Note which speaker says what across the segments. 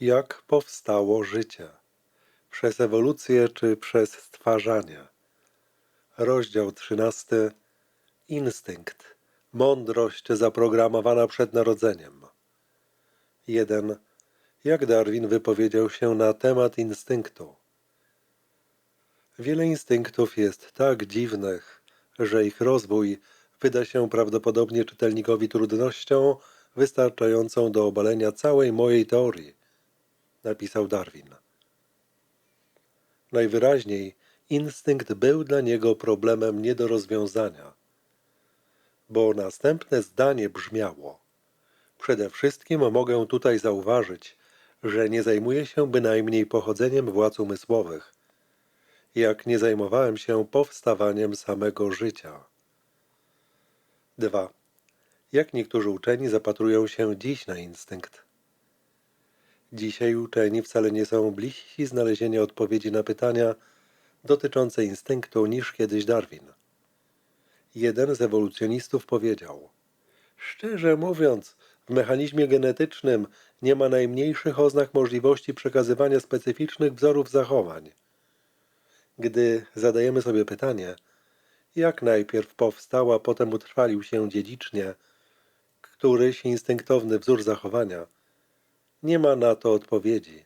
Speaker 1: Jak powstało życie? Przez ewolucję czy przez stwarzanie? Rozdział trzynasty. Instynkt. Mądrość zaprogramowana przed narodzeniem. 1. Jak Darwin wypowiedział się na temat instynktu? Wiele instynktów jest tak dziwnych, że ich rozwój wyda się prawdopodobnie czytelnikowi trudnością wystarczającą do obalenia całej mojej teorii, napisał Darwin. Najwyraźniej instynkt był dla niego problemem nie do rozwiązania, bo następne zdanie brzmiało: Przede wszystkim mogę tutaj zauważyć, że nie zajmuję się bynajmniej pochodzeniem władz umysłowych, jak nie zajmowałem się powstawaniem samego życia. 2. Jak niektórzy uczeni zapatrują się dziś na instynkt? Dzisiaj uczeni wcale nie są bliżsi znalezienia odpowiedzi na pytania dotyczące instynktu niż kiedyś Darwin. Jeden z ewolucjonistów powiedział: Szczerze mówiąc, w mechanizmie genetycznym nie ma najmniejszych oznak możliwości przekazywania specyficznych wzorów zachowań. Gdy zadajemy sobie pytanie, jak najpierw powstał, a potem utrwalił się dziedzicznie któryś instynktowny wzór zachowania, nie ma na to odpowiedzi.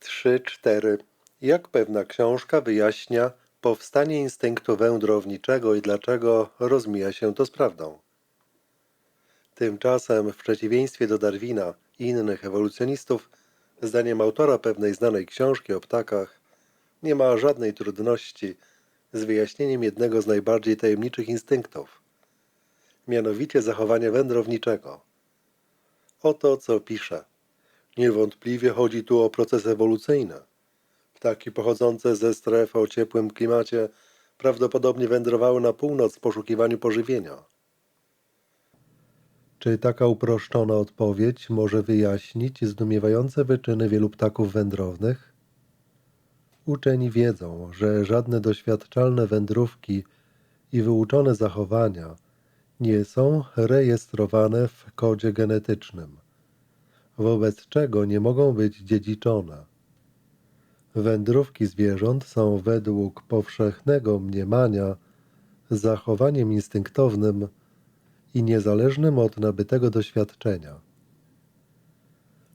Speaker 1: 3-4. Jak pewna książka wyjaśnia powstanie instynktu wędrowniczego i dlaczego rozmija się to z prawdą. Tymczasem, w przeciwieństwie do Darwina i innych ewolucjonistów, zdaniem autora pewnej znanej książki o ptakach, nie ma żadnej trudności z wyjaśnieniem jednego z najbardziej tajemniczych instynktów, mianowicie zachowania wędrowniczego. Oto co pisze. Niewątpliwie chodzi tu o proces ewolucyjny. Ptaki pochodzące ze stref o ciepłym klimacie prawdopodobnie wędrowały na północ w poszukiwaniu pożywienia. Czy taka uproszczona odpowiedź może wyjaśnić zdumiewające wyczyny wielu ptaków wędrownych? Uczeni wiedzą, że żadne doświadczalne wędrówki i wyuczone zachowania nie są rejestrowane w kodzie genetycznym, wobec czego nie mogą być dziedziczone. Wędrówki zwierząt są według powszechnego mniemania zachowaniem instynktownym i niezależnym od nabytego doświadczenia.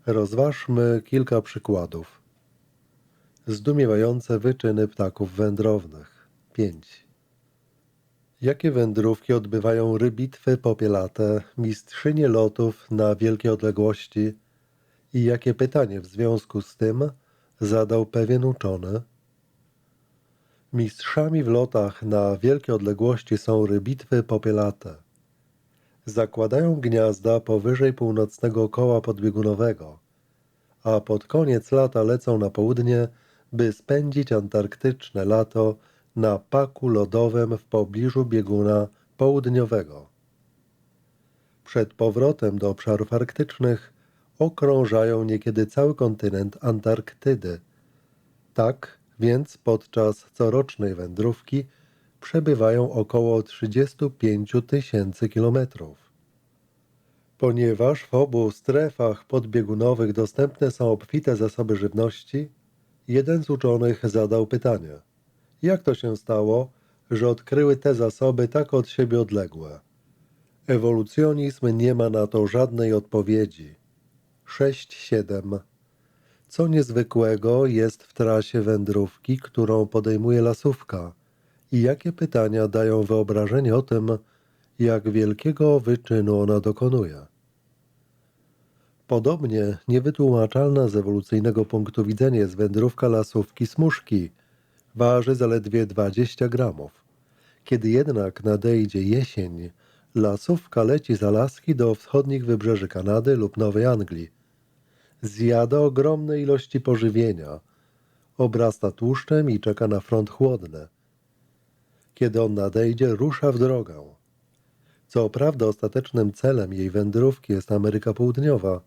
Speaker 1: Rozważmy kilka przykładów. Zdumiewające wyczyny ptaków wędrownych. 5. Jakie wędrówki odbywają rybitwy popielate, mistrzynie lotów na wielkie odległości i jakie pytanie w związku z tym zadał pewien uczony? Mistrzami w lotach na wielkie odległości są rybitwy popielate. Zakładają gniazda powyżej północnego koła podbiegunowego, a pod koniec lata lecą na południe, by spędzić antarktyczne lato na paku lodowym w pobliżu bieguna południowego. Przed powrotem do obszarów arktycznych okrążają niekiedy cały kontynent Antarktydy. Tak więc podczas corocznej wędrówki przebywają około 35 tysięcy kilometrów. Ponieważ w obu strefach podbiegunowych dostępne są obfite zasoby żywności, jeden z uczonych zadał pytanie – jak to się stało, że odkryły te zasoby tak od siebie odległe? Ewolucjonizm nie ma na to żadnej odpowiedzi. 6-7. Co niezwykłego jest w trasie wędrówki, którą podejmuje lasówka? I jakie pytania dają wyobrażenie o tym, jak wielkiego wyczynu ona dokonuje? Podobnie niewytłumaczalna z ewolucyjnego punktu widzenia jest wędrówka lasówki smuszki – waży zaledwie 20 gramów. Kiedy jednak nadejdzie jesień, lasówka leci z Alaski do wschodnich wybrzeży Kanady lub Nowej Anglii. Zjada ogromne ilości pożywienia, obrasta tłuszczem i czeka na front chłodny. Kiedy on nadejdzie, rusza w drogę. Co prawda ostatecznym celem jej wędrówki jest Ameryka Południowa,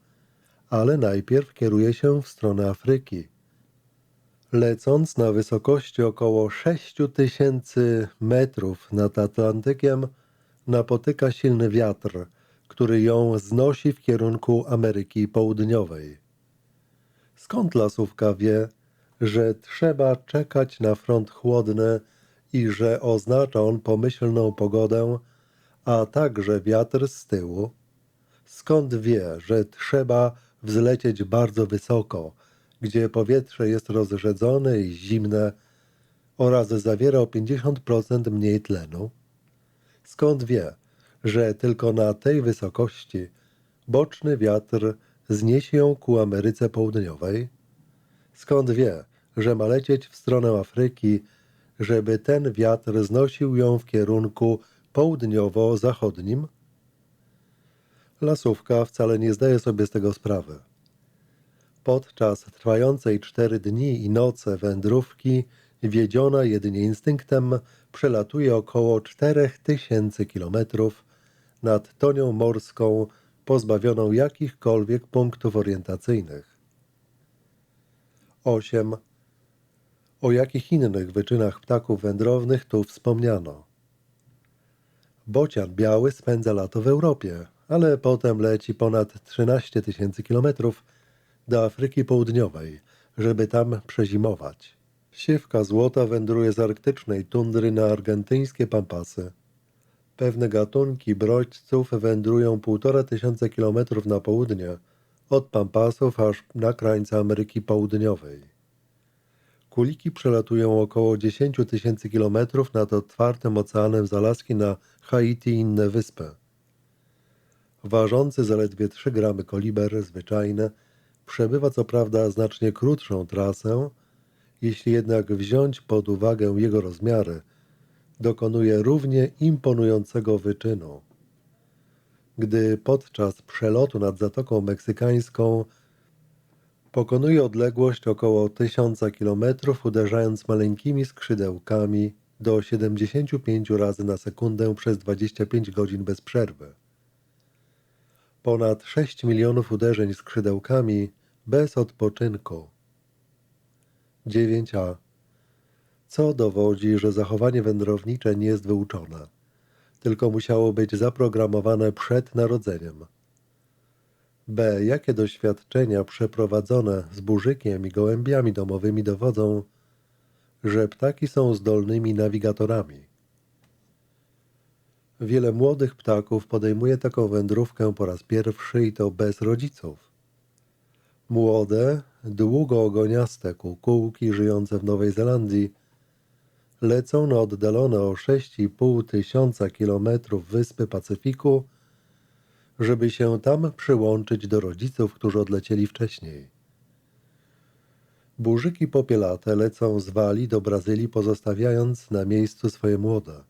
Speaker 1: ale najpierw kieruje się w stronę Afryki – Lecąc na wysokości około 6000 metrów nad Atlantykiem, napotyka silny wiatr, który ją znosi w kierunku Ameryki Południowej. Skąd lasówka wie, że trzeba czekać na front chłodny i że oznacza on pomyślną pogodę, a także wiatr z tyłu? Skąd wie, że trzeba wzlecieć bardzo wysoko, gdzie powietrze jest rozrzedzone i zimne oraz zawiera o 50% mniej tlenu? Skąd wie, że tylko na tej wysokości boczny wiatr zniesie ją ku Ameryce Południowej? Skąd wie, że ma lecieć w stronę Afryki, żeby ten wiatr znosił ją w kierunku południowo-zachodnim? Lasówka wcale nie zdaje sobie z tego sprawy. Podczas trwającej cztery dni i noce wędrówki, wiedziona jedynie instynktem, przelatuje około czterech tysięcy kilometrów nad tonią morską, pozbawioną jakichkolwiek punktów orientacyjnych. 8. O jakich innych wyczynach ptaków wędrownych tu wspomniano? Bocian biały spędza lato w Europie, ale potem leci ponad 13 tysięcy kilometrów do Afryki Południowej, żeby tam przezimować. Siewka złota wędruje z arktycznej tundry na argentyńskie pampasy. Pewne gatunki brodźców wędrują półtora tysiąca kilometrów na południe, od pampasów aż na krańce Ameryki Południowej. Kuliki przelatują około 10 tysięcy kilometrów nad otwartym oceanem z Alaski na Haiti i inne wyspy. Ważący zaledwie 3 gramy koliber zwyczajny przebywa co prawda znacznie krótszą trasę, jeśli jednak wziąć pod uwagę jego rozmiary, dokonuje równie imponującego wyczynu. Gdy podczas przelotu nad Zatoką Meksykańską pokonuje odległość około 1000 km, uderzając maleńkimi skrzydełkami do 75 razy na sekundę przez 25 godzin bez przerwy. Ponad 6 milionów uderzeń skrzydełkami bez odpoczynku. 9a. Co dowodzi, że zachowanie wędrownicze nie jest wyuczone, tylko musiało być zaprogramowane przed narodzeniem. B. Jakie doświadczenia przeprowadzone z burzykiem i gołębiami domowymi dowodzą, że ptaki są zdolnymi nawigatorami? Wiele młodych ptaków podejmuje taką wędrówkę po raz pierwszy i to bez rodziców. Młode, długo ogoniaste kukułki żyjące w Nowej Zelandii lecą na oddalone o 6,5 tysiąca kilometrów wyspy Pacyfiku, żeby się tam przyłączyć do rodziców, którzy odlecieli wcześniej. Burzyki popielate lecą z Walii do Brazylii, pozostawiając na miejscu swoje młode,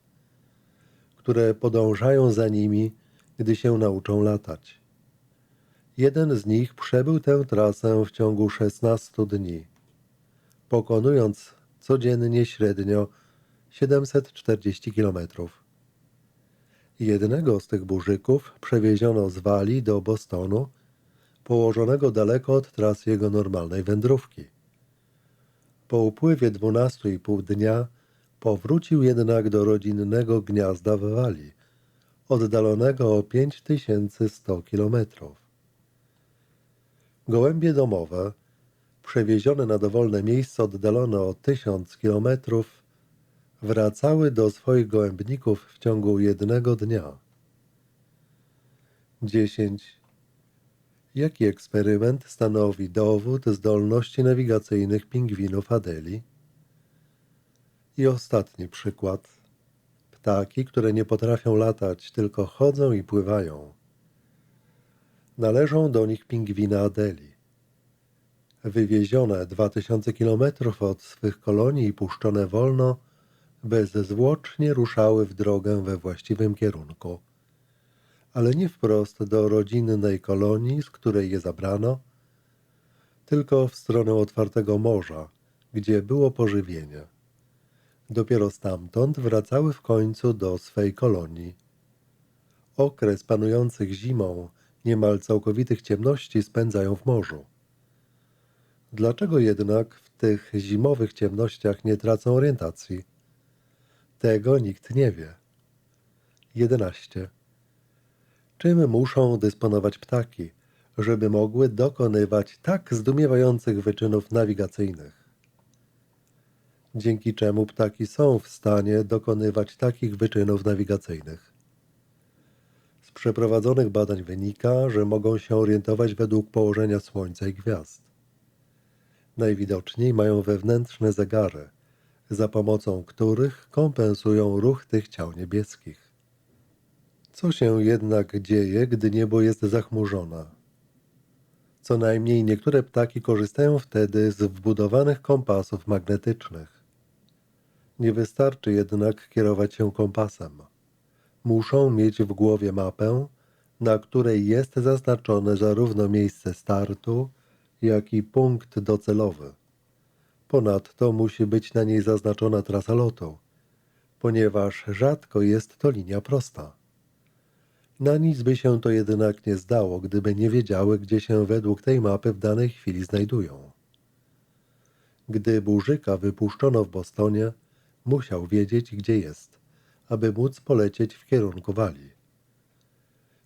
Speaker 1: które podążają za nimi, gdy się nauczą latać. Jeden z nich przebył tę trasę w ciągu 16 dni, pokonując codziennie średnio 740 kilometrów. Jednego z tych burzyków przewieziono z Walii do Bostonu, położonego daleko od trasy jego normalnej wędrówki. Po upływie 12,5 dnia powrócił jednak do rodzinnego gniazda w Walii, oddalonego o 5100 kilometrów. Gołębie domowe, przewiezione na dowolne miejsce oddalone o 1000 kilometrów, wracały do swoich gołębników w ciągu jednego dnia. 10. Jaki eksperyment stanowi dowód zdolności nawigacyjnych pingwinów Adeli? I ostatni przykład. Ptaki, które nie potrafią latać, tylko chodzą i pływają. Należą do nich pingwiny Adeli. Wywiezione 2000 kilometrów od swych kolonii i puszczone wolno, bezzwłocznie ruszały w drogę we właściwym kierunku, ale nie wprost do rodzinnej kolonii, z której je zabrano, tylko w stronę otwartego morza, gdzie było pożywienie. Dopiero stamtąd wracały w końcu do swej kolonii. Okres panujących zimą, niemal całkowitych ciemności spędzają w morzu. Dlaczego jednak w tych zimowych ciemnościach nie tracą orientacji? Tego nikt nie wie. 11. Czym muszą dysponować ptaki, żeby mogły dokonywać tak zdumiewających wyczynów nawigacyjnych. Dzięki czemu ptaki są w stanie dokonywać takich wyczynów nawigacyjnych. Z przeprowadzonych badań wynika, że mogą się orientować według położenia Słońca i gwiazd. Najwidoczniej mają wewnętrzne zegary, za pomocą których kompensują ruch tych ciał niebieskich. Co się jednak dzieje, gdy niebo jest zachmurzone? Co najmniej niektóre ptaki korzystają wtedy z wbudowanych kompasów magnetycznych. Nie wystarczy jednak kierować się kompasem. Muszą mieć w głowie mapę, na której jest zaznaczone zarówno miejsce startu, jak i punkt docelowy. Ponadto musi być na niej zaznaczona trasa lotu, ponieważ rzadko jest to linia prosta. Na nic by się to jednak nie zdało, gdyby nie wiedziały, gdzie się według tej mapy w danej chwili znajdują. Gdy burzyka wypuszczono w Bostonie, musiał wiedzieć, gdzie jest, aby móc polecieć w kierunku Walii.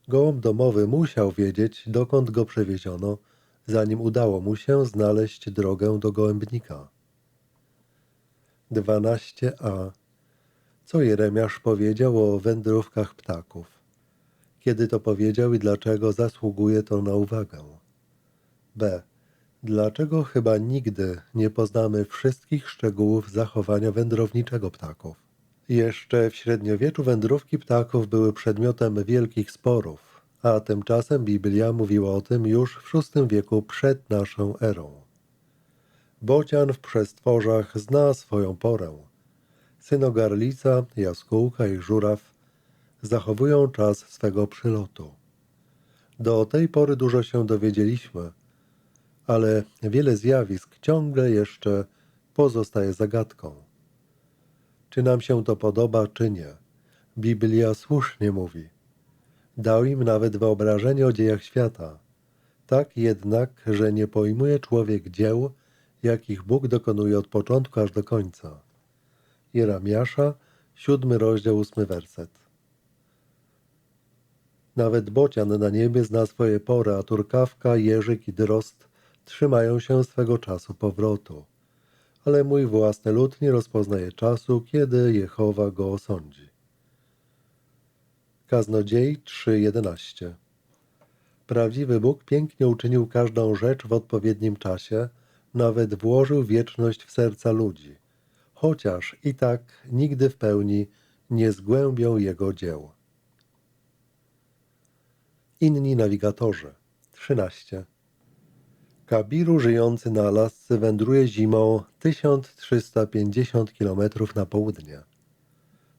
Speaker 1: Gołąb domowy musiał wiedzieć, dokąd go przewieziono, zanim udało mu się znaleźć drogę do gołębnika. 12a. Co Jeremiasz powiedział o wędrówkach ptaków? Kiedy to powiedział i dlaczego zasługuje to na uwagę? b. Dlaczego chyba nigdy nie poznamy wszystkich szczegółów zachowania wędrowniczego ptaków? Jeszcze w średniowieczu wędrówki ptaków były przedmiotem wielkich sporów, a tymczasem Biblia mówiła o tym już w VI wieku przed naszą erą. Bocian w przestworzach zna swoją porę. Synogarlica, jaskółka i żuraw zachowują czas swego przylotu. Do tej pory dużo się dowiedzieliśmy, ale wiele zjawisk ciągle jeszcze pozostaje zagadką. Czy nam się to podoba, czy nie? Biblia słusznie mówi. Dał im nawet wyobrażenie o dziejach świata. Tak jednak, że nie pojmuje człowiek dzieł, jakich Bóg dokonuje od początku aż do końca. Jeremiasza, siódmy rozdział, ósmy werset. Nawet bocian na niebie zna swoje pory, a turkawka, jeżyk i drost trzymają się swego czasu powrotu. Ale mój własny lud nie rozpoznaje czasu, kiedy Jehowa go osądzi. Kaznodziei 3.11 Prawdziwy Bóg pięknie uczynił każdą rzecz w odpowiednim czasie, nawet włożył wieczność w serca ludzi, chociaż i tak nigdy w pełni nie zgłębią Jego dzieł. Inni nawigatorzy 13. Kabiru żyjący na Alasce wędruje zimą 1350 km na południe.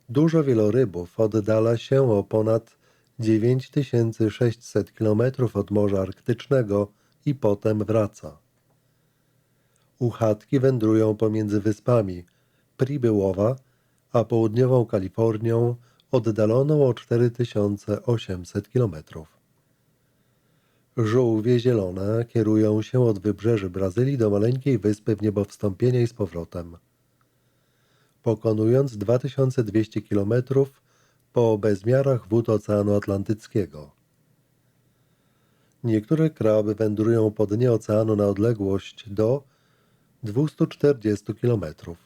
Speaker 1: Dużo wielorybów oddala się o ponad 9600 km od Morza Arktycznego i potem wraca. Uchatki wędrują pomiędzy wyspami Pribyłowa a południową Kalifornią oddaloną o 4800 kilometrów. Żółwie zielone kierują się od wybrzeży Brazylii do maleńkiej wyspy w niebowstąpienia i z powrotem. Pokonując 2200 kilometrów po bezmiarach wód Oceanu Atlantyckiego. Niektóre kraby wędrują po dnie oceanu na odległość do 240 kilometrów.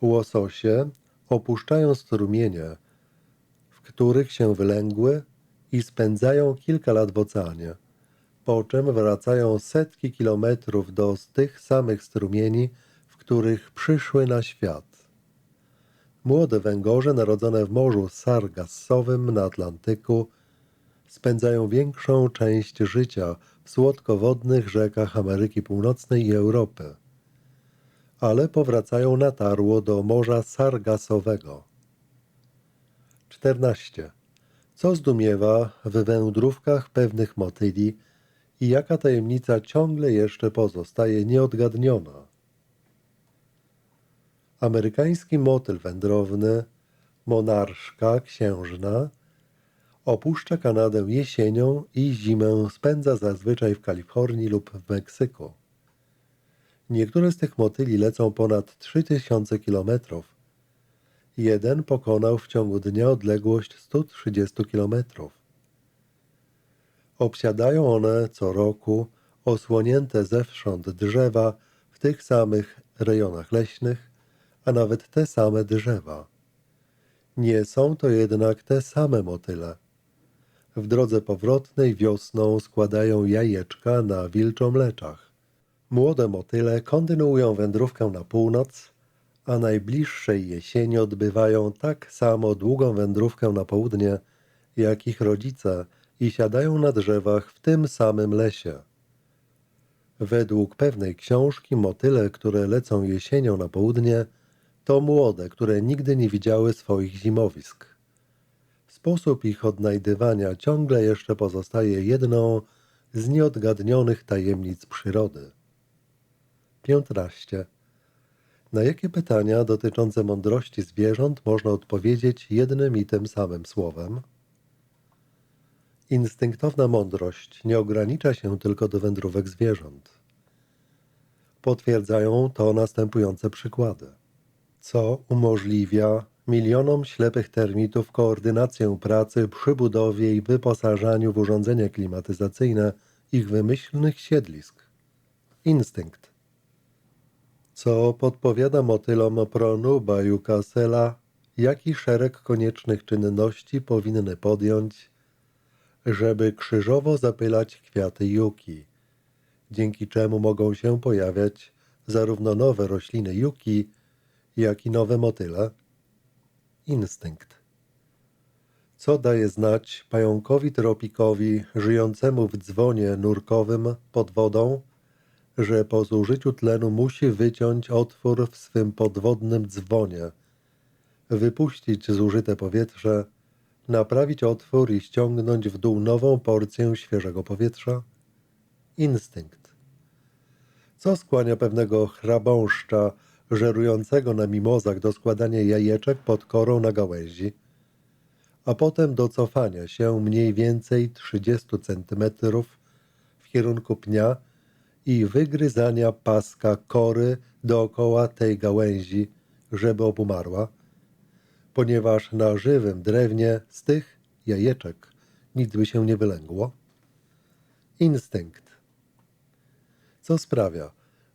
Speaker 1: Łososie opuszczają strumienie, w których się wylęgły i spędzają kilka lat w oceanie, po czym wracają setki kilometrów do tych samych strumieni, w których przyszły na świat. Młode węgorze narodzone w Morzu Sargassowym na Atlantyku spędzają większą część życia w słodkowodnych rzekach Ameryki Północnej i Europy, ale powracają na tarło do Morza Sargasowego. 14 co zdumiewa w wędrówkach pewnych motyli i jaka tajemnica ciągle jeszcze pozostaje nieodgadniona. Amerykański motyl wędrowny, monarszka księżna, opuszcza Kanadę jesienią i zimę spędza zazwyczaj w Kalifornii lub w Meksyku. Niektóre z tych motyli lecą ponad 3000 kilometrów, Jeden pokonał w ciągu dnia odległość 130 kilometrów. Obsiadają one co roku osłonięte zewsząd drzewa w tych samych rejonach leśnych, a nawet te same drzewa. Nie są to jednak te same motyle. W drodze powrotnej wiosną składają jajeczka na wilczomleczach. Młode motyle kontynuują wędrówkę na północ, a najbliższej jesieni odbywają tak samo długą wędrówkę na południe, jak ich rodzice i siadają na drzewach w tym samym lesie. Według pewnej książki motyle, które lecą jesienią na południe, to młode, które nigdy nie widziały swoich zimowisk. Sposób ich odnajdywania ciągle jeszcze pozostaje jedną z nieodgadnionych tajemnic przyrody. 15. Na jakie pytania dotyczące mądrości zwierząt można odpowiedzieć jednym i tym samym słowem? Instynktowna mądrość nie ogranicza się tylko do wędrówek zwierząt. Potwierdzają to następujące przykłady. Co umożliwia milionom ślepych termitów koordynację pracy przy budowie i wyposażaniu w urządzenia klimatyzacyjne ich wymyślnych siedlisk? Instynkt. Co podpowiada motylom Pronuba i Ukasela, jaki szereg koniecznych czynności powinny podjąć, żeby krzyżowo zapylać kwiaty juki, dzięki czemu mogą się pojawiać zarówno nowe rośliny juki, jak i nowe motyle? Instynkt. Co daje znać pająkowi tropikowi żyjącemu w dzwonie nurkowym pod wodą, że po zużyciu tlenu musi wyciąć otwór w swym podwodnym dzwonie, wypuścić zużyte powietrze, naprawić otwór i ściągnąć w dół nową porcję świeżego powietrza? Instynkt. Co skłania pewnego chrabąszcza, żerującego na mimozach do składania jajeczek pod korą na gałęzi, a potem do cofania się mniej więcej 30 centymetrów w kierunku pnia i wygryzania paska kory dookoła tej gałęzi, żeby obumarła, ponieważ na żywym drewnie z tych jajeczek nic by się nie wylęgło? Instynkt. Co sprawia,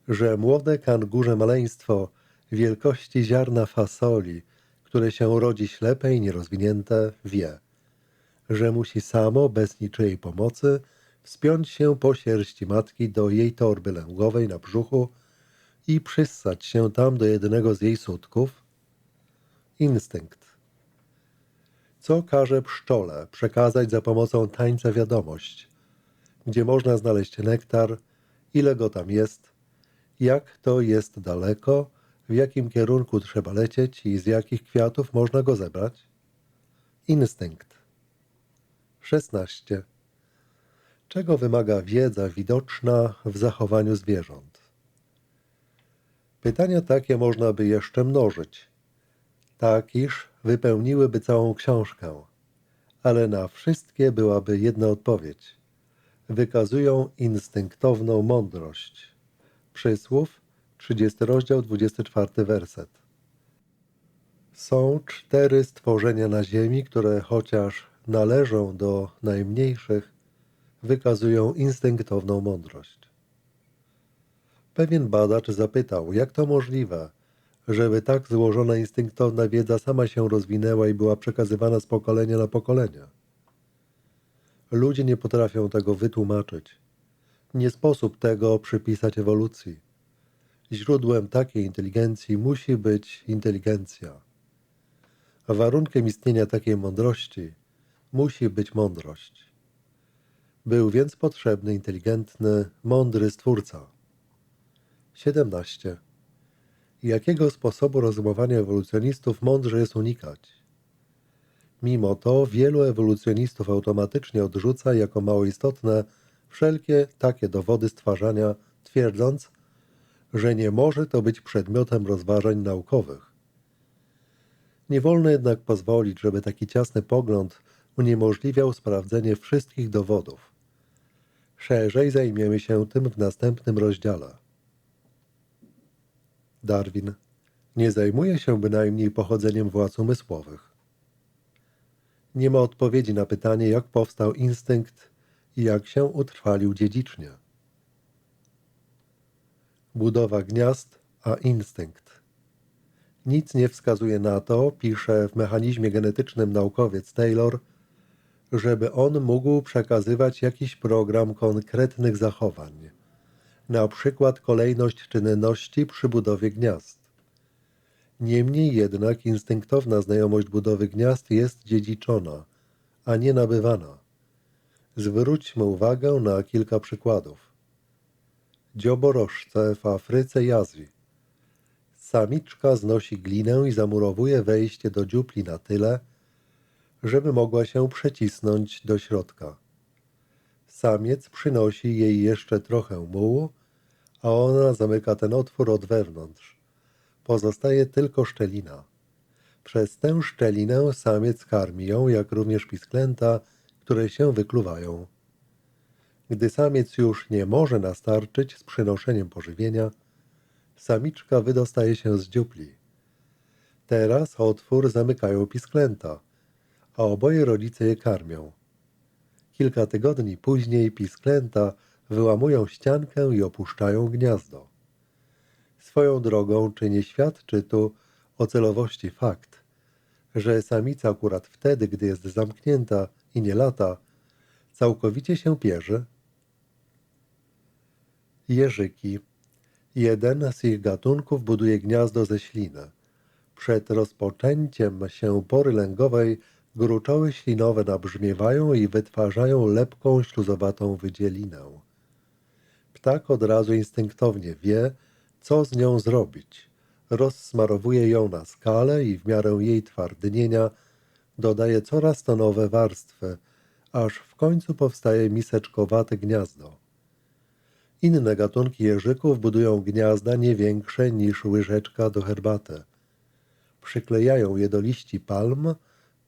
Speaker 1: że młode kangurze maleństwo wielkości ziarna fasoli, które się rodzi ślepe i nierozwinięte, wie, że musi samo, bez niczyjej pomocy, wspiąć się po sierści matki do jej torby lęgowej na brzuchu i przyssać się tam do jednego z jej sutków? Instynkt. Co każe pszczole przekazać za pomocą tańca wiadomość, gdzie można znaleźć nektar, ile go tam jest, jak to jest daleko, w jakim kierunku trzeba lecieć i z jakich kwiatów można go zebrać? Instynkt. 16. Czego wymaga wiedza widoczna w zachowaniu zwierząt? Pytania takie można by jeszcze mnożyć, tak iż wypełniłyby całą książkę, ale na wszystkie byłaby jedna odpowiedź. Wykazują instynktowną mądrość. Przysłów, 30 rozdział, 24 werset. Są cztery stworzenia na ziemi, które chociaż należą do najmniejszych, wykazują instynktowną mądrość. Pewien badacz zapytał, jak to możliwe, żeby tak złożona instynktowna wiedza sama się rozwinęła i była przekazywana z pokolenia na pokolenie. Ludzie nie potrafią tego wytłumaczyć. Nie sposób tego przypisać ewolucji. Źródłem takiej inteligencji musi być inteligencja. Warunkiem istnienia takiej mądrości musi być mądrość. Był więc potrzebny inteligentny, mądry stwórca. 17. Jakiego sposobu rozumowania ewolucjonistów mądrze jest unikać? Mimo to wielu ewolucjonistów automatycznie odrzuca jako mało istotne wszelkie takie dowody stwarzania, twierdząc, że nie może to być przedmiotem rozważań naukowych. Nie wolno jednak pozwolić, żeby taki ciasny pogląd uniemożliwiał sprawdzenie wszystkich dowodów. Szerzej zajmiemy się tym w następnym rozdziale. Darwin nie zajmuje się bynajmniej pochodzeniem władz umysłowych. Nie ma odpowiedzi na pytanie, jak powstał instynkt i jak się utrwalił dziedzicznie. Budowa gniazd, a instynkt. Nic nie wskazuje na to, pisze w mechanizmie genetycznym naukowiec Taylor, żeby on mógł przekazywać jakiś program konkretnych zachowań, na przykład kolejność czynności przy budowie gniazd. Niemniej jednak instynktowna znajomość budowy gniazd jest dziedziczona, a nie nabywana. Zwróćmy uwagę na kilka przykładów. Dzioborożce w Afryce i Azji. Samiczka znosi glinę i zamurowuje wejście do dziupli na tyle, żeby mogła się przecisnąć do środka. Samiec przynosi jej jeszcze trochę mułu, a ona zamyka ten otwór od wewnątrz. Pozostaje tylko szczelina. Przez tę szczelinę samiec karmi ją, jak również pisklęta, które się wykluwają. Gdy samiec już nie może nastarczyć z przynoszeniem pożywienia, samiczka wydostaje się z dziupli. Teraz otwór zamykają pisklęta, a oboje rodzice je karmią. Kilka tygodni później pisklęta wyłamują ściankę i opuszczają gniazdo. Swoją drogą, czy nie świadczy tu o celowości fakt, że samica akurat wtedy, gdy jest zamknięta i nie lata, całkowicie się pierze? Jeżyki. Jeden z ich gatunków buduje gniazdo ze śliny. Przed rozpoczęciem się pory lęgowej gruczoły ślinowe nabrzmiewają i wytwarzają lepką, śluzowatą wydzielinę. Ptak od razu instynktownie wie, co z nią zrobić. Rozsmarowuje ją na skalę i w miarę jej twardnienia dodaje coraz to nowe warstwy, aż w końcu powstaje miseczkowate gniazdo. Inne gatunki jeżyków budują gniazda nie większe niż łyżeczka do herbaty. Przyklejają je do liści palm,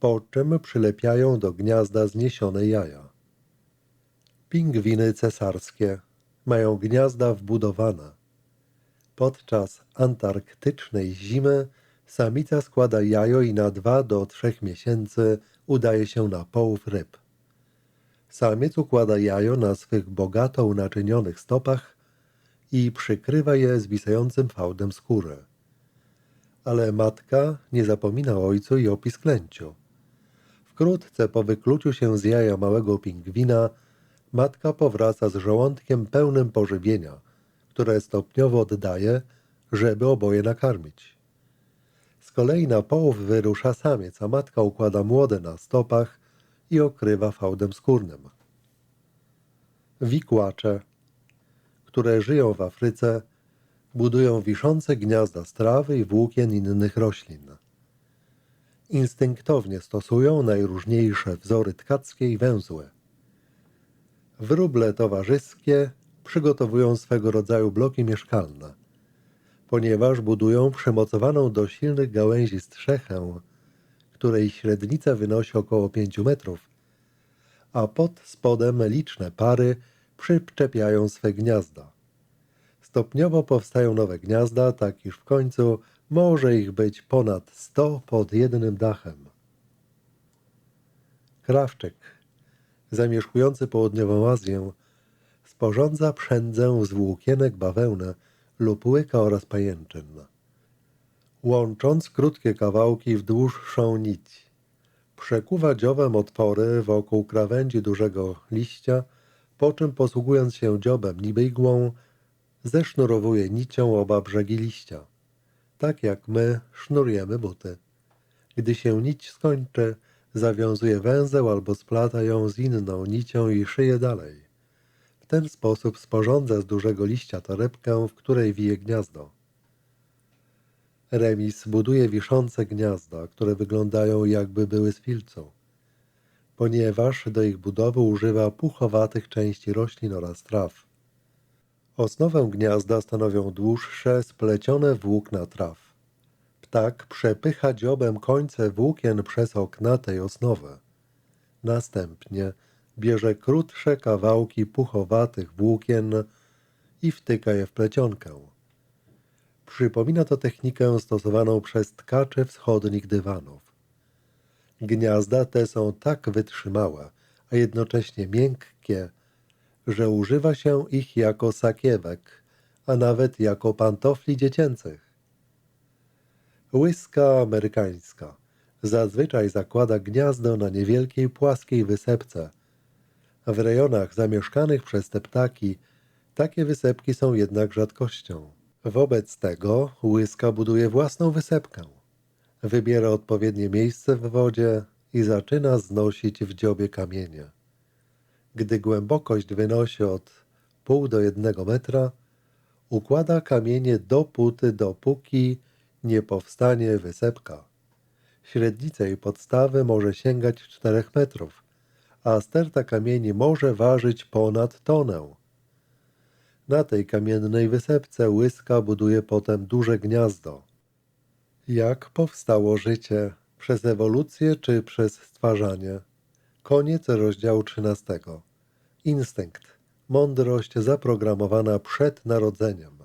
Speaker 1: po czym przylepiają do gniazda zniesione jaja. Pingwiny cesarskie mają gniazda wbudowane. Podczas antarktycznej zimy samica składa jajo i na dwa do trzech miesięcy udaje się na połów ryb. Samiec układa jajo na swych bogato unaczynionych stopach i przykrywa je zwisającym fałdem skóry. Ale matka nie zapomina o ojcu i o pisklęciu. Wkrótce po wykluciu się z jaja małego pingwina, matka powraca z żołądkiem pełnym pożywienia, które stopniowo oddaje, żeby oboje nakarmić. Z kolei na połów wyrusza samiec, a matka układa młode na stopach i okrywa fałdem skórnym. Wikłacze, które żyją w Afryce, budują wiszące gniazda z trawy i włókien innych roślin. Instynktownie stosują najróżniejsze wzory tkackie i węzłe. Wróble towarzyskie przygotowują swego rodzaju bloki mieszkalne, ponieważ budują przymocowaną do silnych gałęzi strzechę, której średnica wynosi około 5 metrów, a pod spodem liczne pary przyczepiają swe gniazda. Stopniowo powstają nowe gniazda, tak iż w końcu może ich być ponad sto pod jednym dachem. Krawczyk, zamieszkujący południową Azję, sporządza przędzę z włókienek bawełny lub łyka oraz pajęczyn łącząc krótkie kawałki w dłuższą nić. Przekuwa dziobem otwory wokół krawędzi dużego liścia, po czym posługując się dziobem niby igłą, zesznurowuje nicią oba brzegi liścia, tak jak my sznurujemy buty. Gdy się nić skończy, zawiązuje węzeł albo splata ją z inną nicią i szyje dalej. W ten sposób sporządza z dużego liścia torebkę, w której wije gniazdo. Remis buduje wiszące gniazda, które wyglądają jakby były z filcą, ponieważ do ich budowy używa puchowatych części roślin oraz traw. Osnowę gniazda stanowią dłuższe, splecione włókna traw. Ptak przepycha dziobem końce włókien przez okna tej osnowy. Następnie bierze krótsze kawałki puchowatych włókien i wtyka je w plecionkę. Przypomina to technikę stosowaną przez tkacze wschodnich dywanów. Gniazda te są tak wytrzymałe, a jednocześnie miękkie, że używa się ich jako sakiewek, a nawet jako pantofli dziecięcych. Łyska amerykańska zazwyczaj zakłada gniazdo na niewielkiej płaskiej wysepce. W rejonach zamieszkanych przez te ptaki takie wysepki są jednak rzadkością. Wobec tego łyska buduje własną wysepkę. Wybiera odpowiednie miejsce w wodzie i zaczyna znosić w dziobie kamienie. Gdy głębokość wynosi od pół do jednego metra, układa kamienie dopóty, dopóki nie powstanie wysepka. Średnica jej podstawy może sięgać 4 metrów, a sterta kamieni może ważyć ponad tonę. Na tej kamiennej wysepce łyska buduje potem duże gniazdo. Jak powstało życie? Przez ewolucję czy przez stwarzanie? Koniec rozdziału 13. Instynkt. Mądrość zaprogramowana przed narodzeniem.